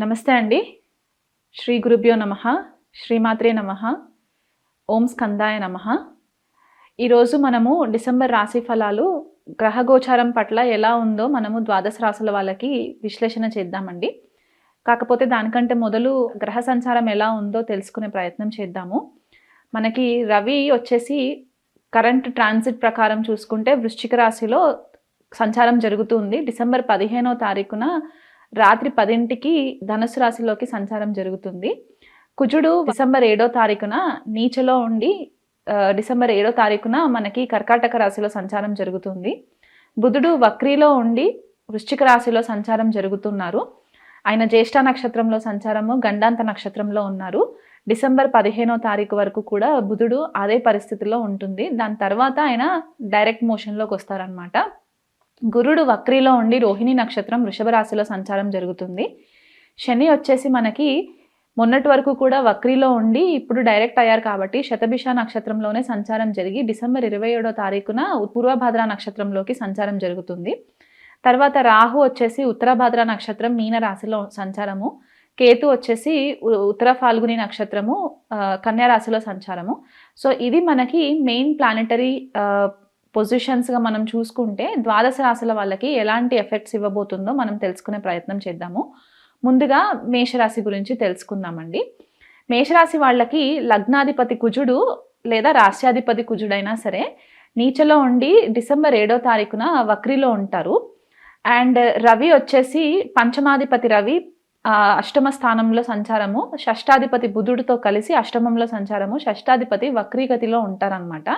నమస్తే అండి. శ్రీ గురుభ్యో నమ శ్రీమాత్రే నమ ఓం స్కందాయ నమ. ఈరోజు మనము డిసెంబర్ రాశి ఫలాలు గ్రహగోచారం పట్ల ఎలా ఉందో మనము ద్వాదశ రాశుల వాళ్ళకి విశ్లేషణ చేద్దామండి. కాకపోతే దానికంటే మొదలు గ్రహ సంచారం ఎలా ఉందో తెలుసుకునే ప్రయత్నం చేద్దాము. మనకి రవి వచ్చేసి కరెంట్ ట్రాన్సిట్ ప్రకారం చూసుకుంటే వృశ్చిక రాశిలో సంచారం జరుగుతుంది డిసెంబర్ పదిహేనో తారీఖున రాత్రి పదింటికి ధనుసు రాశిలోకి సంచారం జరుగుతుంది. కుజుడు డిసెంబర్ ఏడో తారీఖున నీచలో ఉండి డిసెంబర్ ఏడో తారీఖున మనకి కర్కాటక రాశిలో సంచారం జరుగుతుంది. బుధుడు వక్రీలో ఉండి వృశ్చిక రాశిలో సంచారం జరుగుతున్నారు. ఆయన జ్యేష్ఠ నక్షత్రంలో సంచారము గండాంత నక్షత్రంలో ఉన్నారు. డిసెంబర్ పదిహేనో తారీఖు వరకు కూడా బుధుడు అదే పరిస్థితిలో ఉంటుంది. దాని తర్వాత ఆయన డైరెక్ట్ మోషన్లోకి వస్తారనమాట గురుడు వక్రీలో ఉండి రోహిణి నక్షత్రం వృషభ రాశిలో సంచారం జరుగుతుంది. శని వచ్చేసి మనకి మొన్నటి వరకు కూడా వక్రీలో ఉండి ఇప్పుడు డైరెక్ట్ అయ్యారు కాబట్టి శతభిష నక్షత్రంలోనే సంచారం జరిగి డిసెంబర్ ఇరవై ఏడో తారీఖున పూర్వభద్ర నక్షత్రంలోకి సంచారం జరుగుతుంది. తర్వాత రాహు వచ్చేసి ఉత్తరభద్ర నక్షత్రం మీన రాశిలో సంచారము. కేతు వచ్చేసి ఉత్తర ఫాల్గుని నక్షత్రము కన్యా రాశిలో సంచారము. సో ఇది మనకి మెయిన్ ప్లానెటరీ పొజిషన్స్గా మనం చూసుకుంటే ద్వాదశ రాశుల వాళ్ళకి ఎలాంటి ఎఫెక్ట్స్ ఇవ్వబోతుందో మనం తెలుసుకునే ప్రయత్నం చేద్దాము. ముందుగా మేషరాశి గురించి తెలుసుకుందామండి. మేషరాశి వాళ్ళకి లగ్నాధిపతి కుజుడు లేదా రాష్ట్రాధిపతి కుజుడైనా సరే నీచలో ఉండి డిసెంబర్ ఏడో తారీఖున వక్రిలో ఉంటారు. అండ్ రవి వచ్చేసి పంచమాధిపతి రవి అష్టమ స్థానంలో సంచారము షష్టాధిపతి బుధుడితో కలిసి అష్టమంలో సంచారము షష్టాధిపతి వక్రీగతిలో ఉంటారనమాట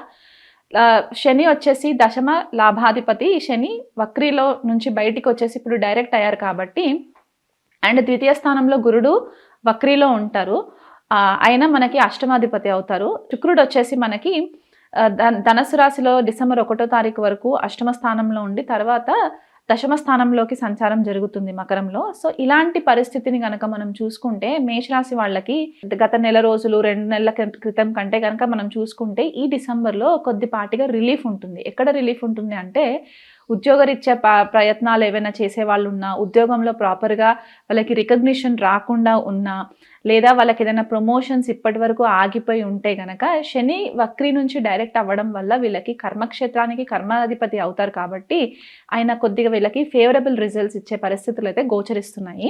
శని వచ్చేసి దశమ లాభాధిపతి. శని వక్రీలో నుంచి బయటికి వచ్చేసి ఇప్పుడు డైరెక్ట్ అయ్యారు కాబట్టి అండ్ ద్వితీయ స్థానంలో గురుడు వక్రీలో ఉంటారు. ఆ, ఆయన మనకి అష్టమాధిపతి అవుతారు. శుక్రుడు వచ్చేసి మనకి ఆ, ధ- రాశిలో డిసెంబర్ ఒకటో తారీఖు వరకు అష్టమ స్థానంలో ఉండి తర్వాత దశమ స్థానంలోకి సంచారం జరుగుతుంది మకరంలో. సో ఇలాంటి పరిస్థితిని గనక మనం చూసుకుంటే మేషరాశి వాళ్ళకి గత నెల రోజులు రెండు నెలల క్రితం కంటే కనుక మనం చూసుకుంటే ఈ డిసెంబర్లో కొద్దిపాటిగా రిలీఫ్ ఉంటుంది. ఎక్కడ రిలీఫ్ ఉంటుంది అంటే ఉద్యోగరీత్యా ప- ప్రయత్నాలు ఏవైనా చేసే వాళ్ళు ఉన్నా ఉద్యోగంలో ప్రాపర్గా వాళ్ళకి రికగ్నిషన్ రాకుండా ఉన్నా లేదా వాళ్ళకి ఏదైనా ప్రమోషన్స్ ఇప్పటి వరకు ఆగిపోయి ఉంటే గనక శని వక్రి నుంచి డైరెక్ట్ అవ్వడం వల్ల వీళ్ళకి కర్మక్షేత్రానికి కర్మాధిపతి అవుతారు కాబట్టి ఆయన కొద్దిగా వీళ్ళకి ఫేవరబుల్ రిజల్ట్స్ ఇచ్చే పరిస్థితులు అయితే గోచరిస్తున్నాయి.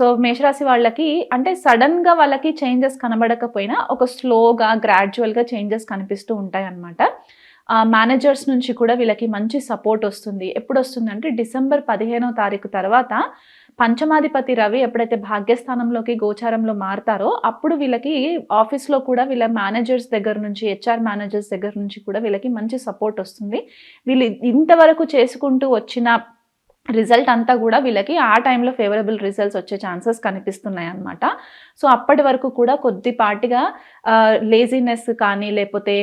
సో మేషరాశి వాళ్ళకి అంటే సడన్గా వాళ్ళకి చేంజెస్ కనబడకపోయినా ఒక స్లోగా గ్రాడ్యువల్గా చేంజెస్ కనిపిస్తూ ఉంటాయి అన్నమాట మేనేజర్స్ నుంచి కూడా వీళ్ళకి మంచి సపోర్ట్ వస్తుంది. ఎప్పుడు వస్తుందంటే డిసెంబర్ పదిహేనో తారీఖు తర్వాత పంచమాధిపతి రవి ఎప్పుడైతే భాగ్యస్థానంలోకి గోచారంలో మారతారో అప్పుడు వీళ్ళకి ఆఫీస్లో కూడా వీళ్ళ మేనేజర్స్ దగ్గర నుంచి హెచ్ఆర్ మేనేజర్స్ దగ్గర నుంచి కూడా వీళ్ళకి మంచి సపోర్ట్ వస్తుంది. వీళ్ళు ఇంతవరకు చేసుకుంటూ వచ్చిన రిజల్ట్ అంతా కూడా వీళ్ళకి ఆ టైంలో ఫేవరబుల్ రిజల్ట్స్ వచ్చే ఛాన్సెస్ కనిపిస్తున్నాయి అన్నమాట. సో అప్పటి వరకు కూడా కొద్దిపాటిగా లేజినెస్ కానీ లేకపోతే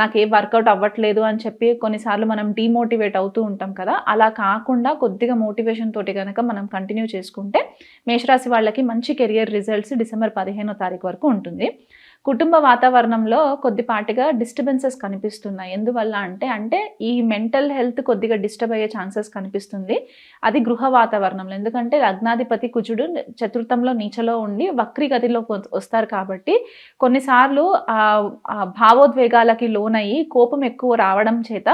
నాకు ఏ వర్కౌట్ అవ్వట్లేదు అని చెప్పి కొన్నిసార్లు మనం డిమోటివేట్ అవుతూ ఉంటాం కదా అలా కాకుండా కొద్దిగా మోటివేషన్ తోటి కనుక మనం కంటిన్యూ చేసుకుంటే మేషరాశి వాళ్ళకి మంచి కెరియర్ రిజల్ట్స్ డిసెంబర్ పదిహేనో తారీఖు వరకు ఉంటుంది. కుటుంబ వాతావరణంలో కొద్దిపాటిగా డిస్టర్బెన్సెస్ కనిపిస్తున్నాయి. ఎందువల్ల అంటే అంటే ఈ మెంటల్ హెల్త్ కొద్దిగా డిస్టర్బ్ అయ్యే ఛాన్సెస్ కనిపిస్తుంది. అది గృహ వాతావరణంలో. ఎందుకంటే లగ్నాధిపతి కుజుడు చతుర్థంలో నీచలో ఉండి వక్రీగతిలో వస్తారు కాబట్టి కొన్నిసార్లు భావోద్వేగాలకి లోనయ్యి కోపం ఎక్కువ రావడం చేత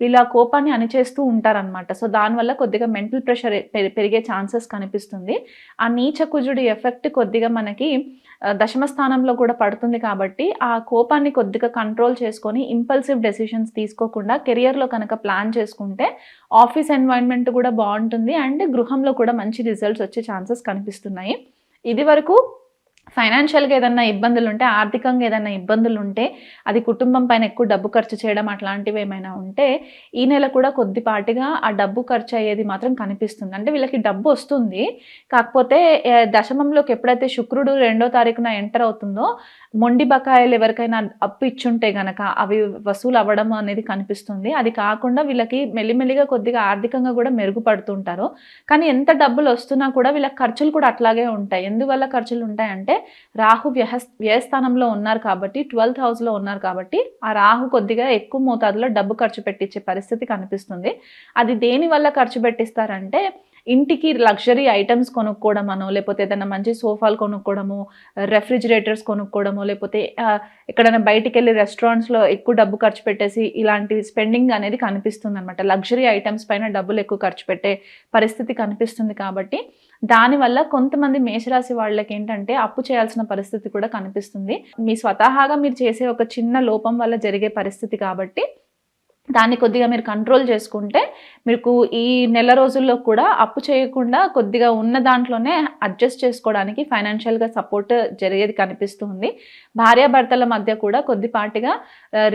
వీళ్ళ ఆ కోపాన్ని అణిచేస్తూ ఉంటారనమాట సో దానివల్ల కొద్దిగా మెంటల్ ప్రెషర్ పెరిగే ఛాన్సెస్ కనిపిస్తుంది. ఆ నీచ కుజుడి ఎఫెక్ట్ కొద్దిగా మనకి దశమ స్థానంలో కూడా పడుతుంది కాబట్టి ఆ కోపాన్ని కొద్దిగా కంట్రోల్ చేసుకొని ఇంపల్సివ్ డెసిషన్స్ తీసుకోకుండా కెరియర్లో కనుక ప్లాన్ చేసుకుంటే ఆఫీస్ ఎన్వైర్న్మెంట్ కూడా బాగుంటుంది అండ్ గృహంలో కూడా మంచి రిజల్ట్స్ వచ్చే ఛాన్సెస్ కనిపిస్తున్నాయి. ఇది వరకు ఫైనాన్షియల్గా ఏదైనా ఇబ్బందులు ఉంటే ఆర్థికంగా ఏదైనా ఇబ్బందులు ఉంటే అది కుటుంబం పైన ఎక్కువ డబ్బు ఖర్చు చేయడం అట్లాంటివి ఏమైనా ఉంటే ఈ నెల కూడా కొద్దిపాటిగా ఆ డబ్బు ఖర్చు అయ్యేది మాత్రం కనిపిస్తుంది. అంటే వీళ్ళకి డబ్బు వస్తుంది. కాకపోతే దశమంలోకి ఎప్పుడైతే శుక్రుడు రెండో తారీఖున ఎంటర్ అవుతుందో మొండి బకాయిలు ఎవరికైనా అప్పు ఇచ్చుంటే గనక అవి వసూలు అవ్వడం అనేది కనిపిస్తుంది. అది కాకుండా వీళ్ళకి మెల్లిమెల్లిగా కొద్దిగా ఆర్థికంగా కూడా మెరుగుపడుతుంటారు. కానీ ఎంత డబ్బులు వస్తున్నా కూడా వీళ్ళకి ఖర్చులు కూడా అట్లాగే ఉంటాయి. ఎందువల్ల ఖర్చులు ఉంటాయంటే రాహు వ్యహ వ్యయస్థానంలో ఉన్నారు కాబట్టి ట్వెల్త్ హౌస్లో ఉన్నారు కాబట్టి ఆ రాహు కొద్దిగా ఎక్కువ మోతాదులో డబ్బు ఖర్చు పెట్టించే పరిస్థితి కనిపిస్తుంది. అది దేని వల్ల ఖర్చు పెట్టిస్తారంటే ఇంటికి లగ్జరీ ఐటమ్స్ కొనుక్కోవడమనో లేకపోతే ఏదైనా మంచి సోఫాలు కొనుక్కోవడము రెఫ్రిజిరేటర్స్ కొనుక్కోవడమో లేకపోతే ఎక్కడైనా బయటికి వెళ్ళి రెస్టారెంట్స్లో ఎక్కువ డబ్బు ఖర్చు పెట్టేసి ఇలాంటి స్పెండింగ్ అనేది కనిపిస్తుంది అనమాట లగ్జరీ ఐటమ్స్ పైన డబ్బులు ఎక్కువ ఖర్చు పెట్టే పరిస్థితి కనిపిస్తుంది కాబట్టి దానివల్ల కొంతమంది మేషరాశి వాళ్ళకి ఏంటంటే అప్పు చేయాల్సిన పరిస్థితి కూడా కనిపిస్తుంది. మీ స్వతహాగా మీరు చేసే ఒక చిన్న లోపం వల్ల జరిగే పరిస్థితి కాబట్టి దాన్ని కొద్దిగా మీరు కంట్రోల్ చేసుకుంటే మీకు ఈ నెల రోజుల్లో కూడా అప్పు చేయకుండా కొద్దిగా ఉన్న దాంట్లోనే అడ్జస్ట్ చేసుకోవడానికి ఫైనాన్షియల్గా సపోర్ట్ జరిగేది కనిపిస్తుంది. భార్యాభర్తల మధ్య కూడా కొద్దిపాటిగా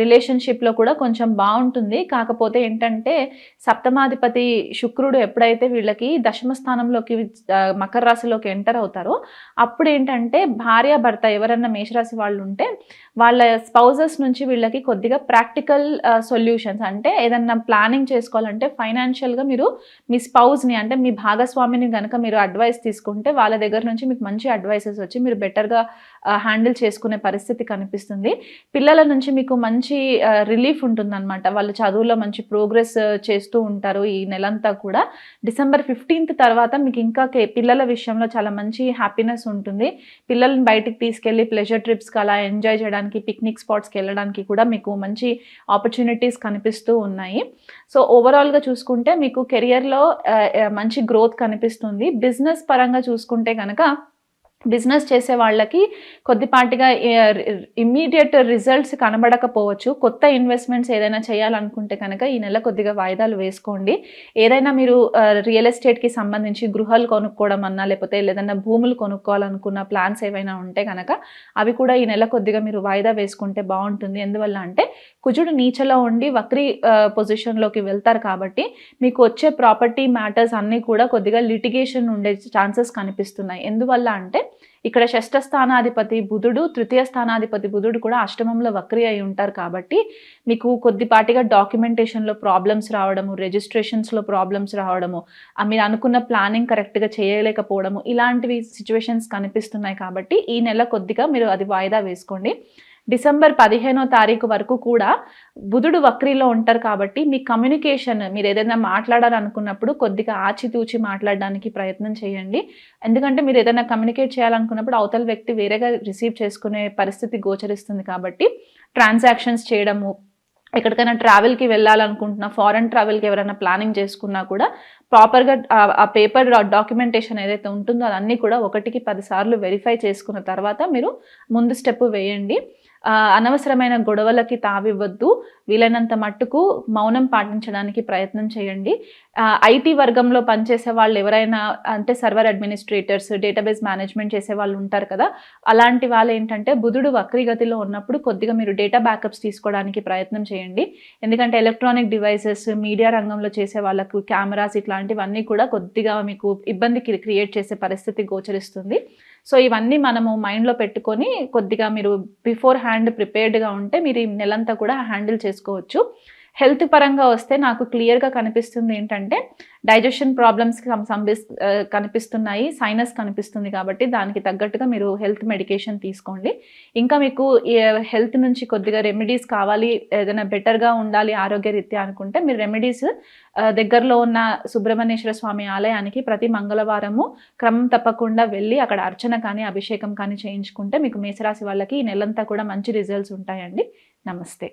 రిలేషన్షిప్లో కూడా కొంచెం బాగుంటుంది. కాకపోతే ఏంటంటే సప్తమాధిపతి శుక్రుడు ఎప్పుడైతే వీళ్ళకి దశమ స్థానంలోకి మకర రాశిలోకి ఎంటర్ అవుతారో అప్పుడు ఏంటంటే భార్యాభర్త ఎవరన్నా మేషరాశి వాళ్ళు ఉంటే వాళ్ళ స్పౌజెస్ నుంచి వీళ్ళకి కొద్దిగా ప్రాక్టికల్ సొల్యూషన్స్ అంటే ఏదన్నా ప్లానింగ్ చేసుకోవాలంటే ఫైనాన్షియల్గా మీరు మీ స్పౌజ్ని అంటే మీ భాగస్వామిని కనుక మీరు అడ్వైస్ తీసుకుంటే వాళ్ళ దగ్గర నుంచి మీకు మంచి అడ్వైసెస్ వచ్చి మీరు బెటర్గా హ్యాండిల్ చేసుకునే పరిస్థితి కనిపిస్తుంది. పిల్లల నుంచి మీకు మంచి రిలీఫ్ ఉంటుందన్నమాట. వాళ్ళు చదువులో మంచి ప్రోగ్రెస్ చేస్తూ ఉంటారు ఈ నెలంతా కూడా. డిసెంబర్ ఫిఫ్టీన్త్ తర్వాత మీకు ఇంకా కే- పిల్లల విషయంలో చాలా మంచి హ్యాపీనెస్ ఉంటుంది. పిల్లల్ని బయటికి తీసుకెళ్ళి ప్లెజర్ ట్రిప్స్కి అలా ఎంజాయ్ చేయడానికి పిక్నిక్ స్పాట్స్కి వెళ్ళడానికి కూడా మీకు మంచి ఆపర్చునిటీస్ కనిపిస్తూ ఉన్నాయి. సో ఓవరాల్గా చూసుకుంటే మీకు కెరియర్లో మంచి గ్రోత్ కనిపిస్తుంది. బిజినెస్ పరంగా చూసుకుంటే కనుక బిజినెస్ చేసే వాళ్ళకి కొద్దిపాటిగా ఇమ్మీడియట్ రిజల్ట్స్ కనబడకపోవచ్చు. కొత్త ఇన్వెస్ట్మెంట్స్ ఏదైనా చేయాలనుకుంటే కనుక ఈ నెల కొద్దిగా వాయిదాలు వేసుకోండి. ఏదైనా మీరు రియల్ ఎస్టేట్కి సంబంధించి గృహాలు కొనుక్కోవడం అన్నా లేకపోతే ఏదైనా భూములు కొనుక్కోవాలనుకున్న ప్లాన్స్ ఏవైనా ఉంటే కనుక అవి కూడా ఈ నెల కొద్దిగా మీరు వాయిదా వేసుకుంటే బాగుంటుంది. ఎందువల్ల అంటే కుజుడు నీచలో ఉండి వక్రీ పొజిషన్లోకి వెళ్తారు కాబట్టి మీకు వచ్చే ప్రాపర్టీ మ్యాటర్స్ అన్నీ కూడా కొద్దిగా లిటిగేషన్ ఉండే ఛాన్సెస్ కనిపిస్తున్నాయి. ఎందువల్ల అంటే ఇక్కడ షష్ఠ స్థానాధిపతి బుధుడు తృతీయ స్థానాధిపతి బుధుడు కూడా అష్టమంలో వక్రి అయి ఉంటారు కాబట్టి మీకు కొద్దిపాటిగా డాక్యుమెంటేషన్లో ప్రాబ్లమ్స్ రావడము రిజిస్ట్రేషన్స్లో ప్రాబ్లమ్స్ రావడము మీరు అనుకున్న ప్లానింగ్ కరెక్ట్గా చేయలేకపోవడము ఇలాంటివి సిచ్యువేషన్స్ కనిపిస్తున్నాయి కాబట్టి ఈ నెల కొద్దిగా మీరు అది వాయిదా వేసుకోండి. డిసెంబర్ పదిహేనో తారీఖు వరకు కూడా బుధుడు వక్రీలో ఉంటారు కాబట్టి మీ కమ్యూనికేషన్ మీరు ఏదైనా మాట్లాడాలనుకున్నప్పుడు కొద్దిగా ఆచితూచి మాట్లాడడానికి ప్రయత్నం చేయండి. ఎందుకంటే మీరు ఏదైనా కమ్యూనికేట్ చేయాలనుకున్నప్పుడు అవతల వ్యక్తి వేరేగా రిసీవ్ చేసుకునే పరిస్థితి గోచరిస్తుంది కాబట్టి ట్రాన్సాక్షన్స్ చేయడము ఎక్కడికైనా ట్రావెల్కి వెళ్ళాలనుకుంటున్నా ఫారెన్ ట్రావెల్కి ఎవరైనా ప్లానింగ్ చేసుకున్నా కూడా ప్రాపర్గా ఆ పేపర్ డాక్యుమెంటేషన్ ఏదైతే ఉంటుందో అదన్నీ కూడా ఒకటికి పదిసార్లు వెరిఫై చేసుకున్న తర్వాత మీరు ముందు స్టెప్ వేయండి. అనవసరమైన గొడవలకి తావివ్వద్దు. వీలైనంత మట్టుకు మౌనం పాటించడానికి ప్రయత్నం చేయండి. ఐటీ వర్గంలో పనిచేసే వాళ్ళు ఎవరైనా అంటే సర్వర్ అడ్మినిస్ట్రేటర్స్ డేటాబేస్ మేనేజ్మెంట్ చేసే వాళ్ళు ఉంటారు కదా అలాంటి వాళ్ళు ఏంటంటే బుధుడు వక్రీగతిలో ఉన్నప్పుడు కొద్దిగా మీరు డేటా బ్యాకప్స్ తీసుకోవడానికి ప్రయత్నం చేయండి. ఎందుకంటే ఎలక్ట్రానిక్ డివైసెస్ మీడియా రంగంలో చేసే వాళ్ళకు కెమెరాస్ ఇట్లా ఇట్లాంటివన్నీ కూడా కొద్దిగా మీకు ఇబ్బంది క్రియేట్ చేసే పరిస్థితి గోచరిస్తుంది. సో ఇవన్నీ మనము మైండ్లో పెట్టుకొని కొద్దిగా మీరు బిఫోర్ హ్యాండ్ ప్రిపేర్డ్గా ఉంటే మీరు ఈ నెలంతా కూడా హ్యాండిల్ చేసుకోవచ్చు. హెల్త్ పరంగా వస్తే నాకు క్లియర్గా కనిపిస్తుంది ఏంటంటే డైజెషన్ ప్రాబ్లమ్స్ కనిపిస్తున్నాయి సైనస్ కనిపిస్తుంది కాబట్టి దానికి తగ్గట్టుగా మీరు హెల్త్ మెడికేషన్ తీసుకోండి. ఇంకా మీకు హెల్త్ నుంచి కొద్దిగా రెమెడీస్ కావాలి ఏదైనా బెటర్గా ఉండాలి ఆరోగ్య రీత్యా అనుకుంటే మీరు రెమెడీస్ దగ్గరలో ఉన్న సుబ్రహ్మణ్యేశ్వర స్వామి ఆలయానికి ప్రతి మంగళవారము క్రమం తప్పకుండా వెళ్ళి అక్కడ అర్చన కానీ అభిషేకం కానీ చేయించుకుంటే మీకు మేషరాశి వాళ్ళకి ఈ నెలంతా కూడా మంచి రిజల్ట్స్ ఉంటాయండి. నమస్తే.